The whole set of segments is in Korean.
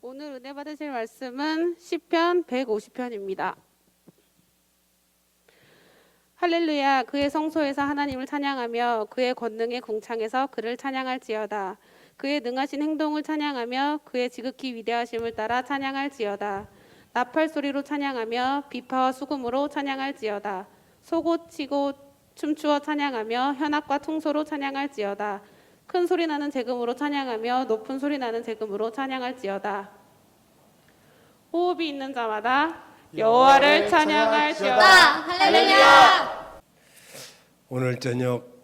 오늘 은혜 받으실 말씀은 시편 150편입니다. 할렐루야 그의 성소에서 하나님을 찬양하며 그의 권능의 궁창에서 그를 찬양할지어다. 그의 능하신 행동을 찬양하며 그의 지극히 위대하심을 따라 찬양할지어다. 나팔 소리로 찬양하며 비파와 수금으로 찬양할지어다. 소고 치고 춤추어 찬양하며 현악과 통소로 찬양할지어다. 큰 소리 나는 재금으로 찬양하며 높은 소리 나는 재금으로 찬양할지어다. 호흡이 있는 자마다 여호와를 찬양할지어다. 할렐루야! 오늘 저녁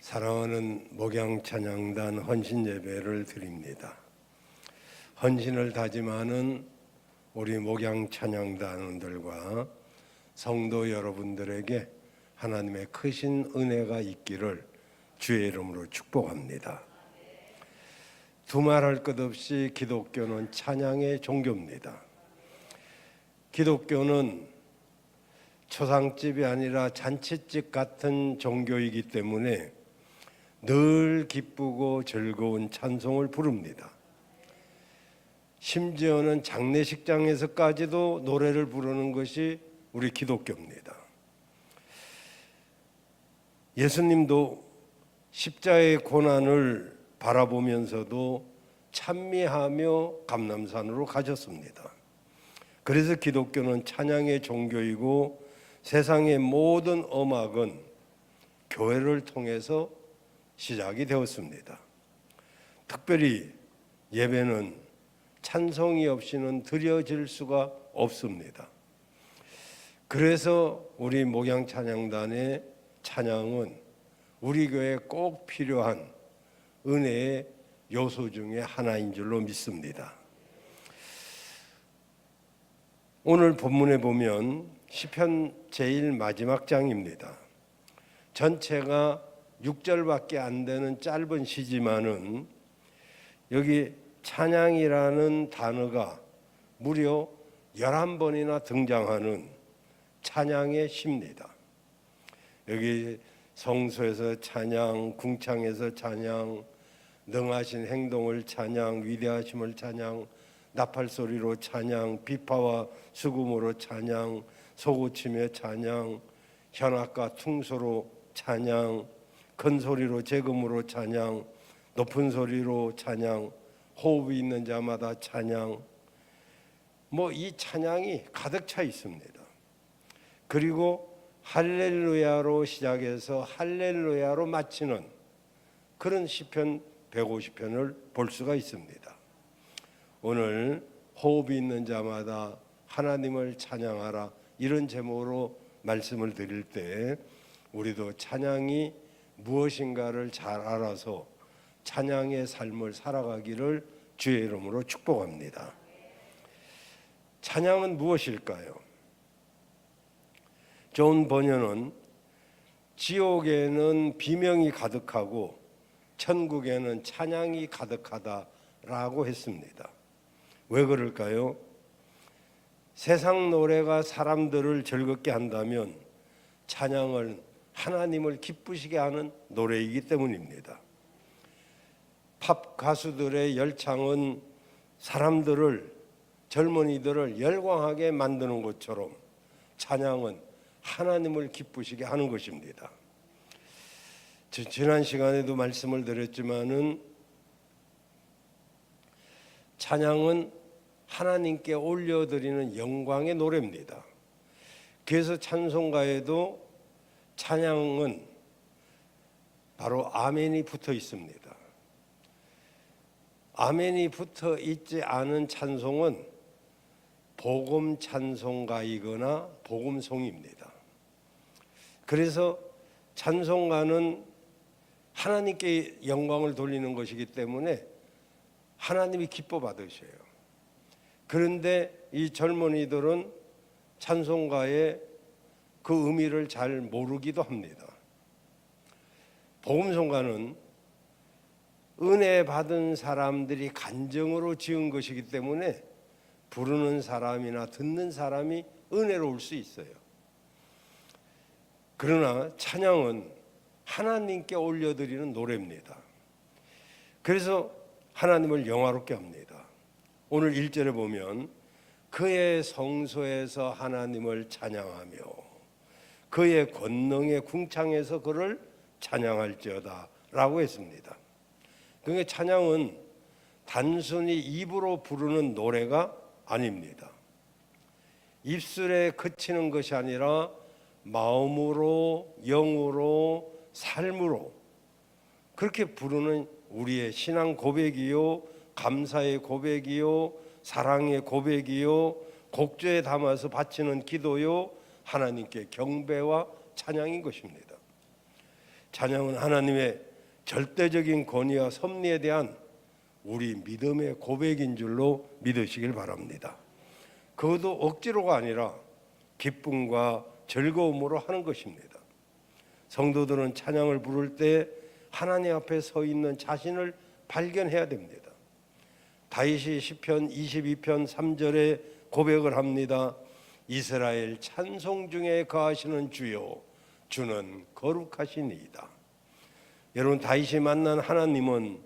사랑하는 목양 찬양단 헌신 예배를 드립니다. 헌신을 다짐하는 우리 목양 찬양단원들과 성도 여러분들에게 하나님의 크신 은혜가 있기를 주의 이름으로 축복합니다. 두말할 것 없이 기독교는 찬양의 종교입니다. 기독교는 초상집이 아니라 잔치집 같은 종교이기 때문에 늘 기쁘고 즐거운 찬송을 부릅니다. 심지어는 장례식장에서까지도 노래를 부르는 것이 우리 기독교입니다. 예수님도 십자의 고난을 바라보면서도 찬미하며 감남산으로 가셨습니다. 그래서 기독교는 찬양의 종교이고 세상의 모든 음악은 교회를 통해서 시작이 되었습니다. 특별히 예배는 찬송이 없이는 드려질 수가 없습니다. 그래서 우리 목양 찬양단의 찬양은 우리 교회에 꼭 필요한 은혜의 요소 중에 하나인 줄로 믿습니다. 오늘 본문에 보면 시편 제일 마지막 장입니다. 전체가 6절밖에 안 되는 짧은 시지만은 여기 찬양이라는 단어가 무려 11번이나 등장하는 찬양의 시입니다. 여기 성소에서 찬양, 궁창에서 찬양, 능하신 행동을 찬양, 위대하심을 찬양, 나팔 소리로 찬양, 비파와 수금으로 찬양, 소고치며 찬양, 현악과 퉁소로 찬양, 큰 소리로 재금으로 찬양, 높은 소리로 찬양, 호흡이 있는 자마다 찬양. 뭐 이 찬양이 가득 차 있습니다. 그리고 할렐루야로 시작해서 할렐루야로 마치는 그런 시편 150편을 볼 수가 있습니다. 오늘 호흡이 있는 자마다 하나님을 찬양하라 이런 제목으로 말씀을 드릴 때 우리도 찬양이 무엇인가를 잘 알아서 찬양의 삶을 살아가기를 주의 이름으로 축복합니다. 찬양은 무엇일까요? 존 버녀는 지옥에는 비명이 가득하고 천국에는 찬양이 가득하다라고 했습니다. 왜 그럴까요? 세상 노래가 사람들을 즐겁게 한다면 찬양을 하나님을 기쁘시게 하는 노래이기 때문입니다. 팝 가수들의 열창은 사람들을 젊은이들을 열광하게 만드는 것처럼 찬양은 하나님을 기쁘시게 하는 것입니다. 지- 지난 시간에도 말씀을 드렸지만은 찬양은 하나님께 올려드리는 영광의 노래입니다. 그래서 찬송가에도 찬양은 바로 아멘이 붙어 있습니다. 아멘이 붙어 있지 않은 찬송은 복음 찬송가이거나 복음송입니다. 그래서 찬송가는 하나님께 영광을 돌리는 것이기 때문에 하나님이 기뻐 받으셔요. 그런데 이 젊은이들은 찬송가의 그 의미를 잘 모르기도 합니다. 복음송가는 은혜 받은 사람들이 간정으로 지은 것이기 때문에 부르는 사람이나 듣는 사람이 은혜로울 수 있어요. 그러나 찬양은 하나님께 올려드리는 노래입니다. 그래서 하나님을 영화롭게 합니다. 오늘 1절에 보면 그의 성소에서 하나님을 찬양하며 그의 권능의 궁창에서 그를 찬양할지어다 라고 했습니다. 그러니까 찬양은 단순히 입으로 부르는 노래가 아닙니다. 입술에 그치는 것이 아니라 마음으로 영으로 삶으로 그렇게 부르는 우리의 신앙 고백이요 감사의 고백이요 사랑의 고백이요 곡조에 담아서 바치는 기도요 하나님께 경배와 찬양인 것입니다. 찬양은 하나님의 절대적인 권위와 섭리에 대한 우리 믿음의 고백인 줄로 믿으시길 바랍니다. 그것도 억지로가 아니라 기쁨과 즐거움으로 하는 것입니다. 성도들은 찬양을 부를 때 하나님 앞에 서 있는 자신을 발견해야 됩니다. 다윗이 시편 22편 3절에 고백을 합니다. 이스라엘 찬송 중에 거하시는 주요 주는 거룩하시니이다. 여러분 다윗이 만난 하나님은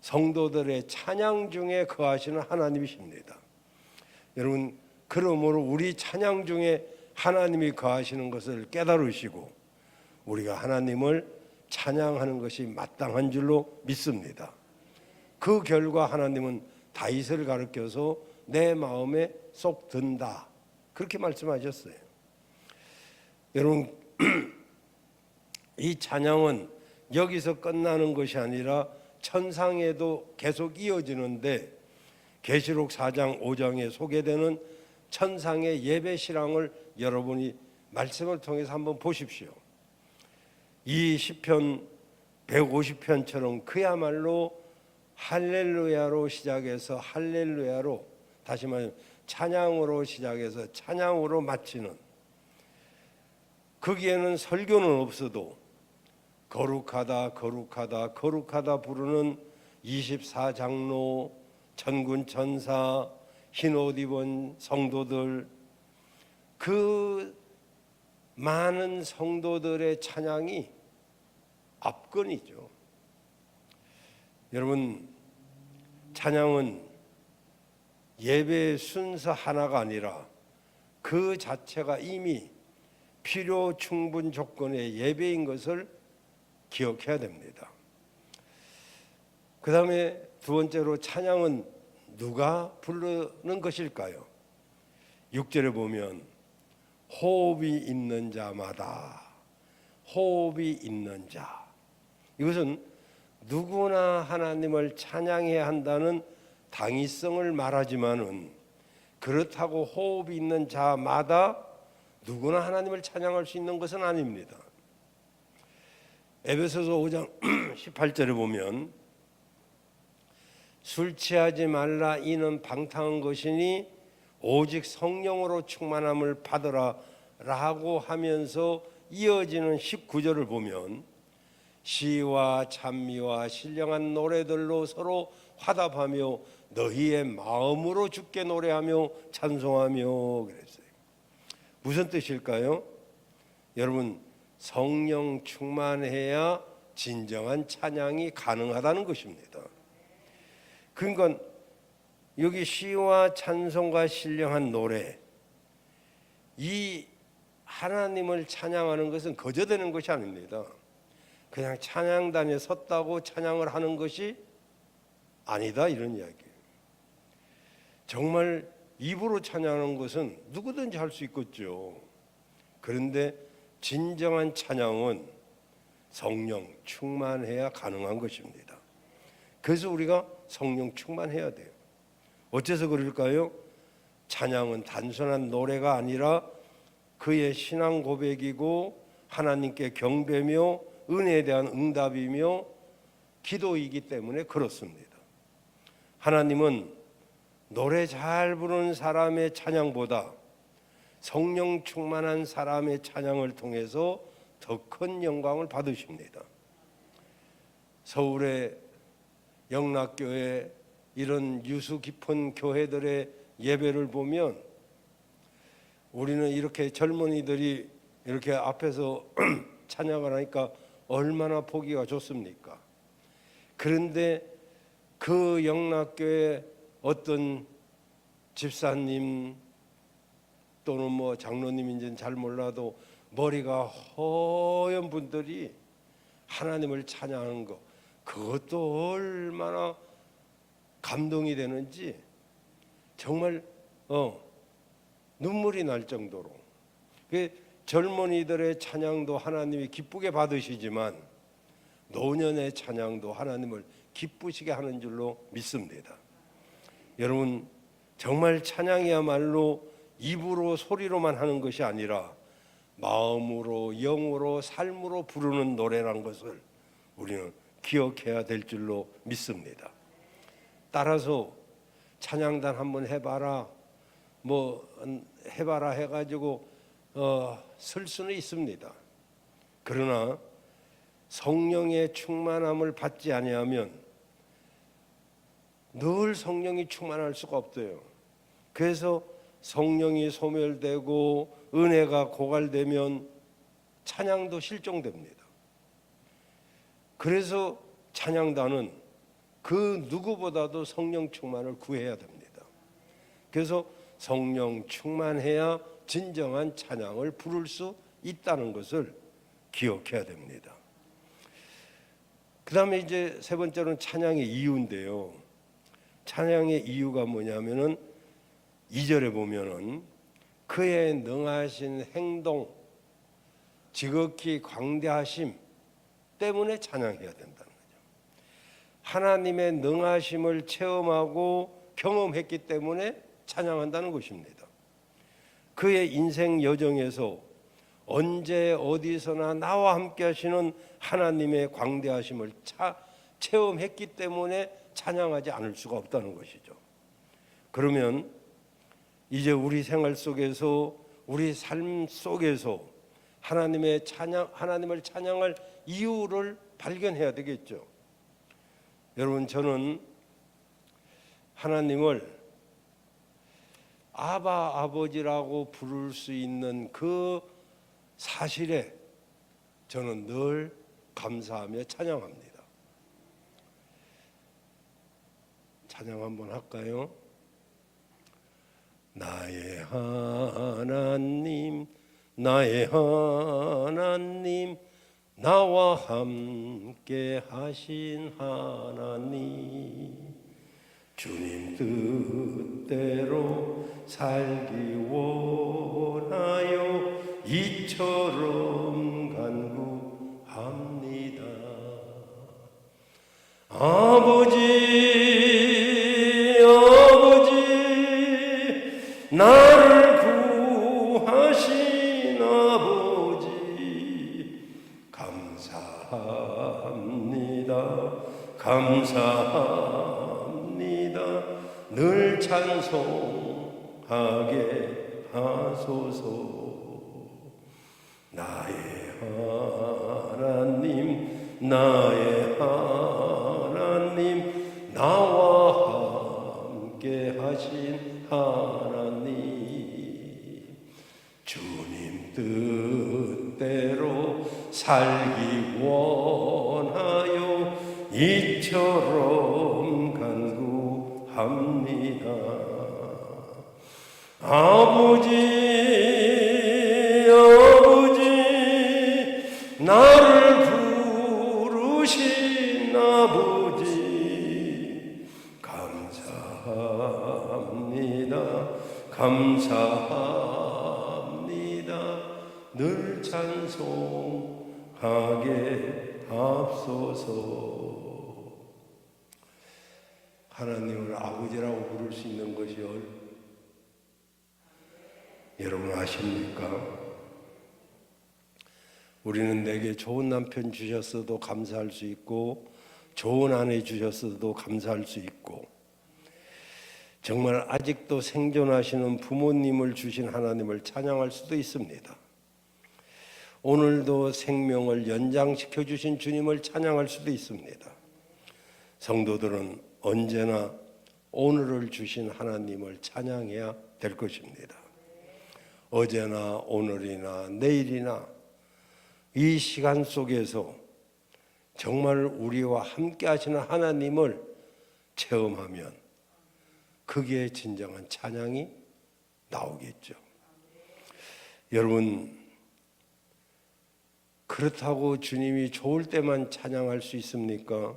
성도들의 찬양 중에 거하시는 하나님이십니다. 여러분 그러므로 우리 찬양 중에 하나님이 거하시는 것을 깨달으시고 우리가 하나님을 찬양하는 것이 마땅한 줄로 믿습니다. 그 결과 하나님은 다윗을 가르쳐서 내 마음에 쏙 든다. 그렇게 말씀하셨어요. 여러분 이 찬양은 여기서 끝나는 것이 아니라 천상에도 계속 이어지는데 계시록 4장 5장에 소개되는 천상의 예배 실황을 여러분이 말씀을 통해서 한번 보십시오. 이 시편 150편처럼 그야말로 할렐루야로 시작해서 할렐루야로 다시 말하면 찬양으로 시작해서 찬양으로 마치는 거기에는 설교는 없어도 거룩하다 거룩하다 거룩하다 부르는 24장로 천군 천사 흰 옷 입은 성도들 그 많은 성도들의 찬양이 압권이죠. 여러분 찬양은 예배의 순서 하나가 아니라 그 자체가 이미 필요 충분 조건의 예배인 것을 기억해야 됩니다. 그 다음에 두 번째로 찬양은 누가 부르는 것일까요? 6절에 보면 호흡이 있는 자마다 호흡이 있는 자 이것은 누구나 하나님을 찬양해야 한다는 당위성을 말하지만은 그렇다고 호흡이 있는 자마다 누구나 하나님을 찬양할 수 있는 것은 아닙니다. 에베소서 5장 18절에 보면 술 취하지 말라 이는 방탕한 것이니 오직 성령으로 충만함을 받으라 라고 하면서 이어지는 19절을 보면 시와 찬미와 신령한 노래들로 서로 화답하며 너희의 마음으로 주께 노래하며 찬송하며 그랬어요. 무슨 뜻일까요? 여러분 성령 충만해야 진정한 찬양이 가능하다는 것입니다. 그러니까 여기 시와 찬송과 신령한 노래 이 하나님을 찬양하는 것은 거저되는 것이 아닙니다. 그냥 찬양단에 섰다고 찬양을 하는 것이 아니다 이런 이야기예요. 정말 입으로 찬양하는 것은 누구든지 할 수 있겠죠. 그런데 진정한 찬양은 성령 충만해야 가능한 것입니다. 그래서 우리가 성령 충만해야 돼요. 어째서 그럴까요? 찬양은 단순한 노래가 아니라 그의 신앙 고백이고 하나님께 경배며 은혜에 대한 응답이며 기도이기 때문에 그렇습니다. 하나님은 노래 잘 부르는 사람의 찬양보다 성령 충만한 사람의 찬양을 통해서 더 큰 영광을 받으십니다. 서울의 영락교회 이런 유수 깊은 교회들의 예배를 보면 우리는 이렇게 젊은이들이 이렇게 앞에서 찬양을 하니까 얼마나 보기가 좋습니까? 그런데 그 영락교회 어떤 집사님 또는 뭐 장로님인지는 잘 몰라도 머리가 허연 분들이 하나님을 찬양하는 거 그것도 얼마나 감동이 되는지 정말 어 눈물이 날 정도로 그 젊은이들의 찬양도 하나님이 기쁘게 받으시지만 노년의 찬양도 하나님을 기쁘시게 하는 줄로 믿습니다. 여러분 정말 찬양이야말로 입으로 소리로만 하는 것이 아니라 마음으로 영으로 삶으로 부르는 노래란 것을 우리는 기억해야 될 줄로 믿습니다. 따라서 찬양단 한번 해봐라 뭐 음, 해봐라 해가지고 어, 쓸 수는 있습니다. 그러나 성령의 충만함을 받지 아니하면 늘 성령이 충만할 수가 없어요. 그래서 성령이 소멸되고 은혜가 고갈되면 찬양도 실종됩니다. 그래서 찬양단은 그 누구보다도 성령 충만을 구해야 됩니다. 그래서 성령 충만해야 진정한 찬양을 부를 수 있다는 것을 기억해야 됩니다. 그 다음에 이제 세 번째로는 찬양의 이유인데요. 찬양의 이유가 뭐냐면은 2절에 보면은 그의 능하신 행동, 지극히 광대하심 때문에 찬양해야 된다는 거죠. 하나님의 능하심을 체험하고 경험했기 때문에 찬양한다는 것입니다. 그의 인생 여정에서 언제 어디서나 나와 함께 하시는 하나님의 광대하심을 차, 체험했기 때문에 찬양하지 않을 수가 없다는 것이죠. 그러면 이제 우리 생활 속에서 우리 삶 속에서 하나님의 찬양 하나님을 찬양할 이유를 발견해야 되겠죠. 여러분 저는 하나님을 아바 아버지라고 부를 수 있는 그 사실에 저는 늘 감사하며 찬양합니다. 찬양 한번 할까요? 나의 하나님, 나의 하나님, 나와 함께 하신 하나님, 주님 뜻대로 살기 원하여 이처럼 하소서. 나의 하나님, 나의 하나님, 나와 함께 하신 하나님, 주님 뜻대로 살기 원하여 이처럼 간구합니다. 아버지, 감사합니다. 늘 찬송하게 앞소서. 하나님을 아버지라고 부를 수 있는 것이 얼 여러분 아십니까? 우리는 내게 좋은 남편 주셨어도 감사할 수 있고 좋은 아내 주셨어도 감사할 수 있고 정말 아직도 생존하시는 부모님을 주신 하나님을 찬양할 수도 있습니다. 오늘도 생명을 연장시켜 주신 주님을 찬양할 수도 있습니다. 성도들은 언제나 오늘을 주신 하나님을 찬양해야 될 것입니다. 어제나 오늘이나 내일이나 이 시간 속에서 정말 우리와 함께 하시는 하나님을 체험하면 그게 진정한 찬양이 나오겠죠. 여러분 그렇다고 주님이 좋을 때만 찬양할 수 있습니까?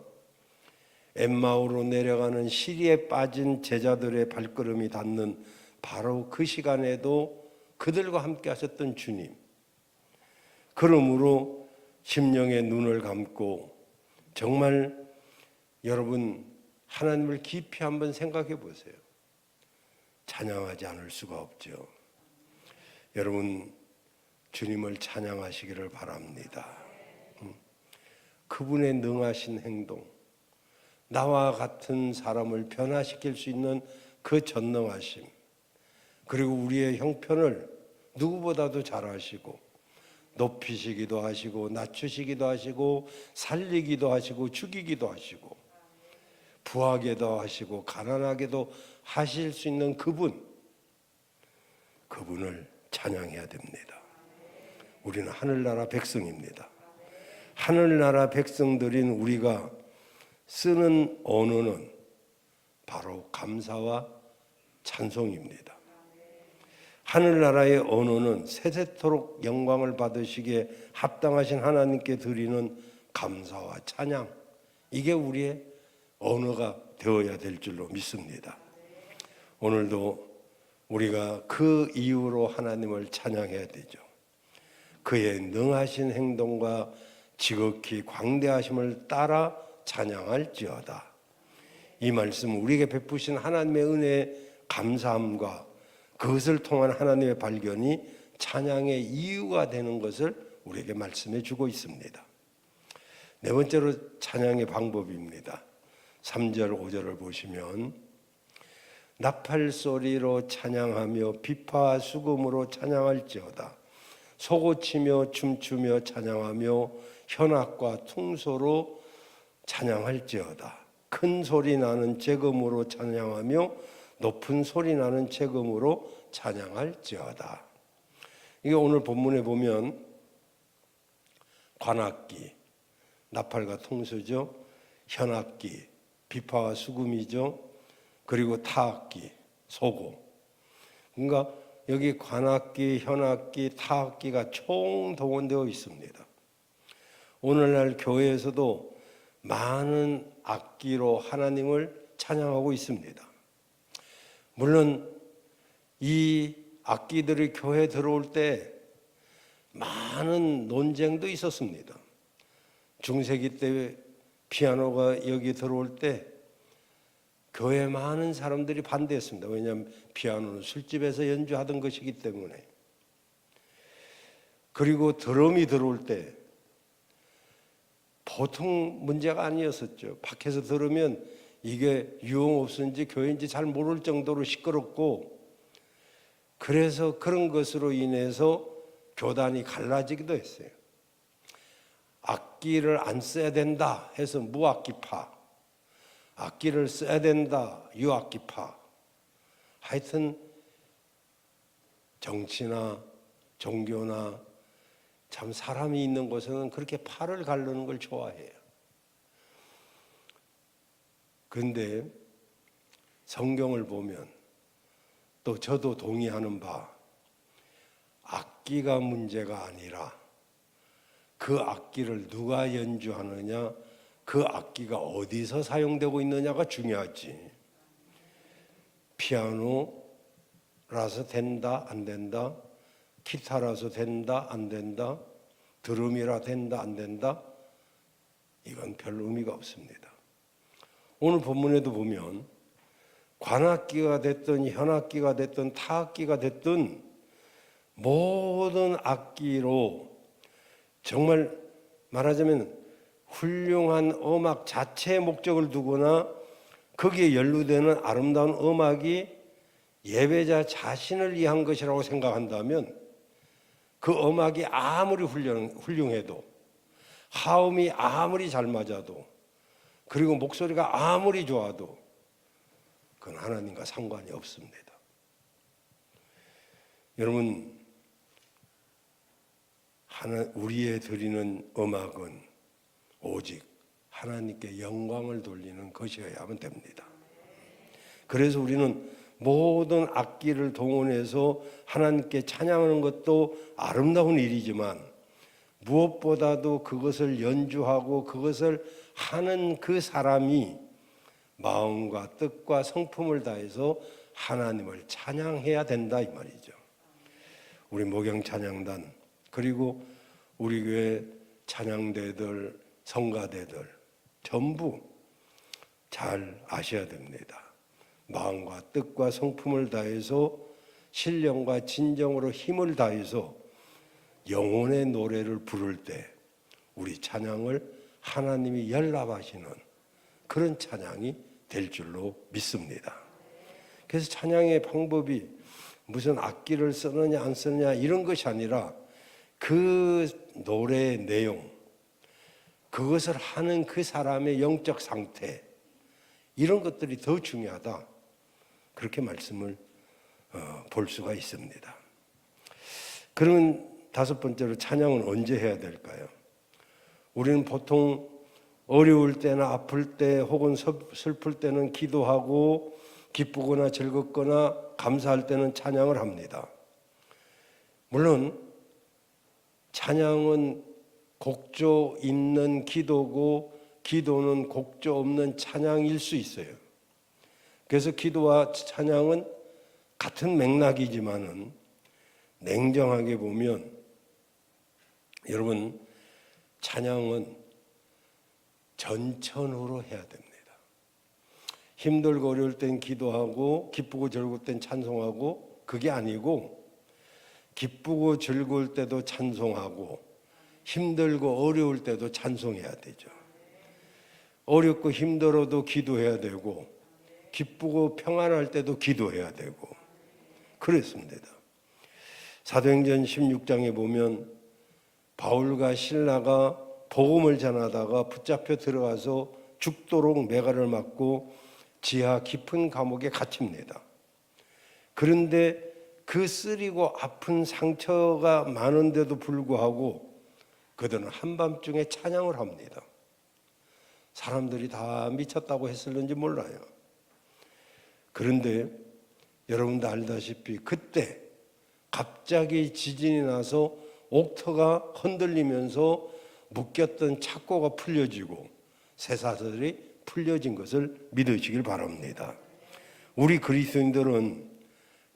엠마오로 내려가는 시리에 빠진 제자들의 발걸음이 닿는 바로 그 시간에도 그들과 함께 하셨던 주님. 그러므로 심령의 눈을 감고 정말 여러분 하나님을 깊이 한번 생각해 보세요. 찬양하지 않을 수가 없죠. 여러분 주님을 찬양하시기를 바랍니다. 음. 그분의 능하신 행동, 나와 같은 사람을 변화시킬 수 있는 그 전능하심, 그리고 우리의 형편을 누구보다도 잘 아시고 높이시기도 하시고 낮추시기도 하시고 살리기도 하시고 죽이기도 하시고 부하게도 하시고 가난하게도 하실 수 있는 그분 그분을 찬양해야 됩니다. 우리는 하늘나라 백성입니다. 하늘나라 백성들인 우리가 쓰는 언어는 바로 감사와 찬송입니다. 하늘나라의 언어는 세세토록 영광을 받으시기에 합당하신 하나님께 드리는 감사와 찬양 이게 우리의 언어가 되어야 될 줄로 믿습니다. 오늘도 우리가 그 이유로 하나님을 찬양해야 되죠. 그의 능하신 행동과 지극히 광대하심을 따라 찬양할지어다. 이 말씀 우리에게 베푸신 하나님의 은혜에 감사함과 그것을 통한 하나님의 발견이 찬양의 이유가 되는 것을 우리에게 말씀해 주고 있습니다. 네 번째로 찬양의 방법입니다. 3절, 5절을 보시면 나팔 소리로 찬양하며 비파와 수금으로 찬양할지어다. 소고치며 춤추며 찬양하며 현악과 퉁소로 찬양할지어다. 큰 소리 나는 재금으로 찬양하며 높은 소리 나는 재금으로 찬양할지어다. 이게 오늘 본문에 보면 관악기, 나팔과 통소죠. 현악기, 비파와 수금이죠. 그리고 타악기, 소고. 그러니까 여기 관악기, 현악기, 타악기가 총동원되어 있습니다. 오늘날 교회에서도 많은 악기로 하나님을 찬양하고 있습니다. 물론 이 악기들이 교회에 들어올 때 많은 논쟁도 있었습니다. 중세기 때 피아노가 여기 들어올 때 교회 많은 사람들이 반대했습니다. 왜냐하면 피아노는 술집에서 연주하던 것이기 때문에. 그리고 드럼이 들어올 때 보통 문제가 아니었었죠. 밖에서 들으면 이게 유흥업소인지 교회인지 잘 모를 정도로 시끄럽고 그래서 그런 것으로 인해서 교단이 갈라지기도 했어요. 악기를 안 써야 된다 해서 무악기파, 악기를 써야 된다 유악기파. 하여튼 정치나 종교나 참 사람이 있는 곳에는 그렇게 팔을 가르는 걸 좋아해요. 그런데 성경을 보면 또 저도 동의하는 바 악기가 문제가 아니라 그 악기를 누가 연주하느냐 그 악기가 어디서 사용되고 있느냐가 중요하지. 피아노라서 된다 안 된다 기타라서 된다 안 된다 드럼이라 된다 안 된다 이건 별 의미가 없습니다. 오늘 본문에도 보면 관악기가 됐든 현악기가 됐든 타악기가 됐든 모든 악기로 정말 말하자면 훌륭한 음악 자체의 목적을 두거나 거기에 연루되는 아름다운 음악이 예배자 자신을 위한 것이라고 생각한다면 그 음악이 아무리 훌륭, 훌륭해도 하음이 아무리 잘 맞아도 그리고 목소리가 아무리 좋아도 그건 하나님과 상관이 없습니다. 여러분 하나 우리의 드리는 음악은 오직 하나님께 영광을 돌리는 것이어야만 됩니다. 그래서 우리는 모든 악기를 동원해서 하나님께 찬양하는 것도 아름다운 일이지만 무엇보다도 그것을 연주하고 그것을 하는 그 사람이 마음과 뜻과 성품을 다해서 하나님을 찬양해야 된다 이 말이죠. 우리 목양 찬양단 그리고 우리 교회 찬양대들 성가대들 전부 잘 아셔야 됩니다. 마음과 뜻과 성품을 다해서 신령과 진정으로 힘을 다해서 영혼의 노래를 부를 때 우리 찬양을 하나님이 연락하시는 그런 찬양이 될 줄로 믿습니다. 그래서 찬양의 방법이 무슨 악기를 쓰느냐 안 쓰느냐 이런 것이 아니라 그 노래의 내용, 그것을 하는 그 사람의 영적 상태 이런 것들이 더 중요하다. 그렇게 말씀을 어, 볼 수가 있습니다. 그러면 다섯 번째로 찬양은 언제 해야 될까요? 우리는 보통 어려울 때나 아플 때 혹은 섭- 슬플 때는 기도하고 기쁘거나 즐겁거나 감사할 때는 찬양을 합니다. 물론 찬양은 곡조 있는 기도고 기도는 곡조 없는 찬양일 수 있어요. 그래서 기도와 찬양은 같은 맥락이지만은 냉정하게 보면 여러분 찬양은 전천후로 해야 됩니다. 힘들고 어려울 땐 기도하고 기쁘고 즐거울 땐 찬송하고 그게 아니고 기쁘고 즐거울 때도 찬송하고 힘들고 어려울 때도 찬송해야 되죠. 어렵고 힘들어도 기도해야 되고 기쁘고 평안할 때도 기도해야 되고 그랬습니다. 사도행전 16장에 보면 바울과 신라가 복음을 전하다가 붙잡혀 들어가서 죽도록 매가를 맞고 지하 깊은 감옥에 갇힙니다. 그런데 그 쓰리고 아픈 상처가 많은데도 불구하고 그들은 한밤중에 찬양을 합니다. 사람들이 다 미쳤다고 했을는지 몰라요. 그런데 여러분도 알다시피 그때 갑자기 지진이 나서 옥터가 흔들리면서 묶였던 착고가 풀려지고 쇠사슬이 풀려진 것을 믿으시길 바랍니다. 우리 그리스도인들은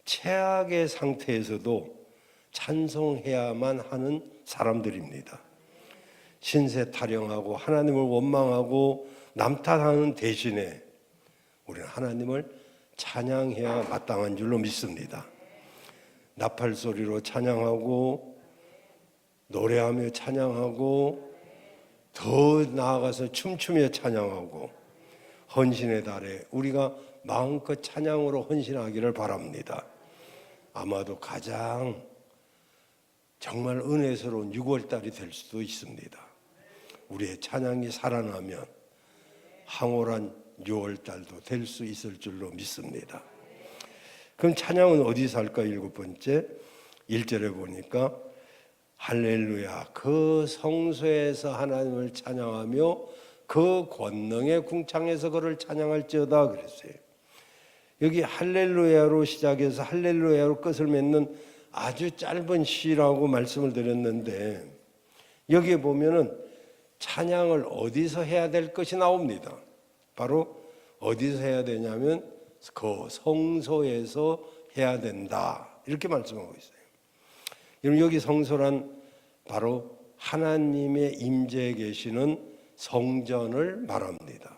최악의 상태에서도 찬송해야만 하는 사람들입니다. 신세 타령하고 하나님을 원망하고 남탓하는 대신에 우리는 하나님을 찬양해야 마땅한 줄로 믿습니다. 나팔 소리로 찬양하고 노래하며 찬양하고 더 나아가서 춤추며 찬양하고 헌신의 달에 우리가 마음껏 찬양으로 헌신하기를 바랍니다. 아마도 가장 정말 은혜스러운 6월 달이 될 수도 있습니다. 우리의 찬양이 살아나면 황홀한 6월 달도 될 수 있을 줄로 믿습니다. 그럼 찬양은 어디서 할까? 일곱 번째 1절에 보니까 할렐루야 그 성소에서 하나님을 찬양하며 그 권능의 궁창에서 그를 찬양할지어다 그랬어요. 여기 할렐루야로 시작해서 할렐루야로 끝을 맺는 아주 짧은 시라고 말씀을 드렸는데 여기에 보면은 찬양을 어디서 해야 될 것이 나옵니다. 바로 어디서 해야 되냐면 그 성소에서 해야 된다. 이렇게 말씀하고 있어요. 여러분 여기 성소란 바로 하나님의 임재에 계시는 성전을 말합니다.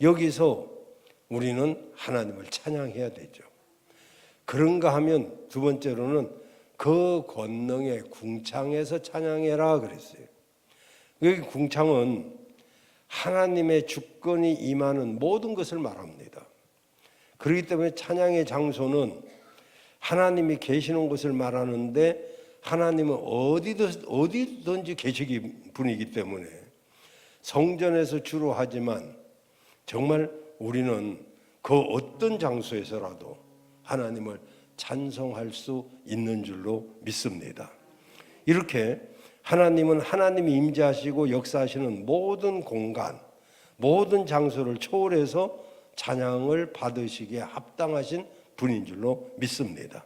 여기서 우리는 하나님을 찬양해야 되죠. 그런가 하면 두 번째로는 그 권능의 궁창에서 찬양해라 그랬어요. 여기 궁창은 하나님의 주권이 임하는 모든 것을 말합니다. 그렇기 때문에 찬양의 장소는 하나님이 계시는 곳을 말하는데 하나님은 어디든 어디든지 계시기 분이기 때문에 성전에서 주로 하지만 정말 우리는 그 어떤 장소에서라도 하나님을 찬송할 수 있는 줄로 믿습니다. 이렇게 하나님은 하나님이 임재하시고 역사하시는 모든 공간, 모든 장소를 초월해서 찬양을 받으시기에 합당하신 분인 줄로 믿습니다.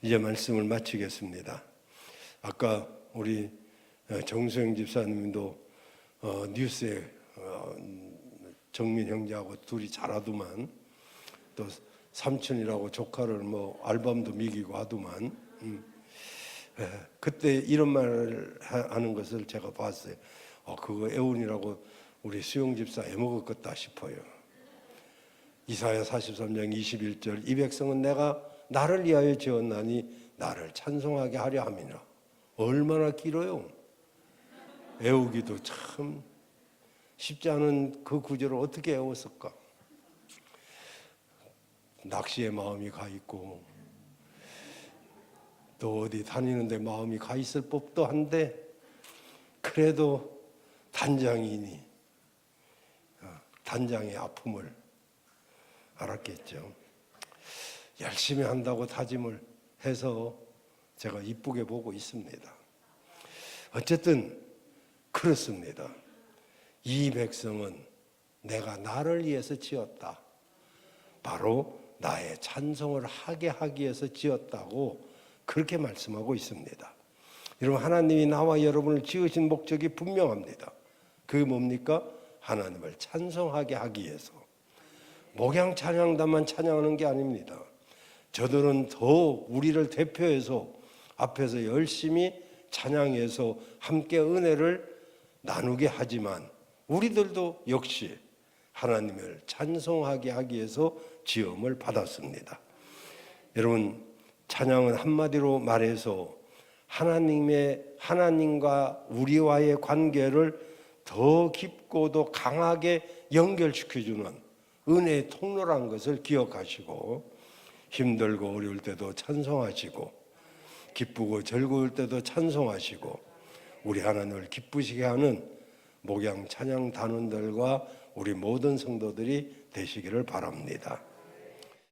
이제 말씀을 마치겠습니다. 아까 우리 어, 정수영 집사님도 어, 뉴스에 어, 정민 형제하고 둘이 잘하더만 또 삼촌이라고 조카를 뭐 알밤도 미기고 하더만 음. 예, 그때 이런 말을 하- 하는 것을 제가 봤어요. 어, 그거 애운이라고 우리 수영 집사 애먹었겠다 싶어요. 이사야 43장 21절 이 백성은 내가 나를 위하여 지었나니 나를 찬송하게 하려 함이라. 얼마나 길어요. 애우기도 참 쉽지 않은 그 구절을 어떻게 애웠을까? 낚시에 마음이 가 있고 또 어디 다니는데 마음이 가 있을 법도 한데 그래도 단장이니 어, 단장의 아픔을 알았겠죠. 열심히 한다고 다짐을 해서 제가 이쁘게 보고 있습니다. 어쨌든 그렇습니다. 이 백성은 내가 나를 위해서 지었다. 바로 나의 찬송을 하게 하기 위해서 지었다고 그렇게 말씀하고 있습니다. 여러분 하나님이 나와 여러분을 지으신 목적이 분명합니다. 그게 뭡니까? 하나님을 찬송하게 하기 위해서. 목양 찬양단만 찬양하는 게 아닙니다. 저들은 더 우리를 대표해서 앞에서 열심히 찬양해서 함께 은혜를 나누게 하지만 우리들도 역시 하나님을 찬송하게 하기 위해서 지음을 받았습니다. 여러분 찬양은 한마디로 말해서 하나님의 하나님과 우리와의 관계를 더 깊고도 강하게 연결시켜주는 은혜의 통로라는 것을 기억하시고 힘들고 어려울 때도 찬송하시고 기쁘고 즐거울 때도 찬송하시고 우리 하나님을 기쁘시게 하는 목양 찬양 단원들과 우리 모든 성도들이 되시기를 바랍니다.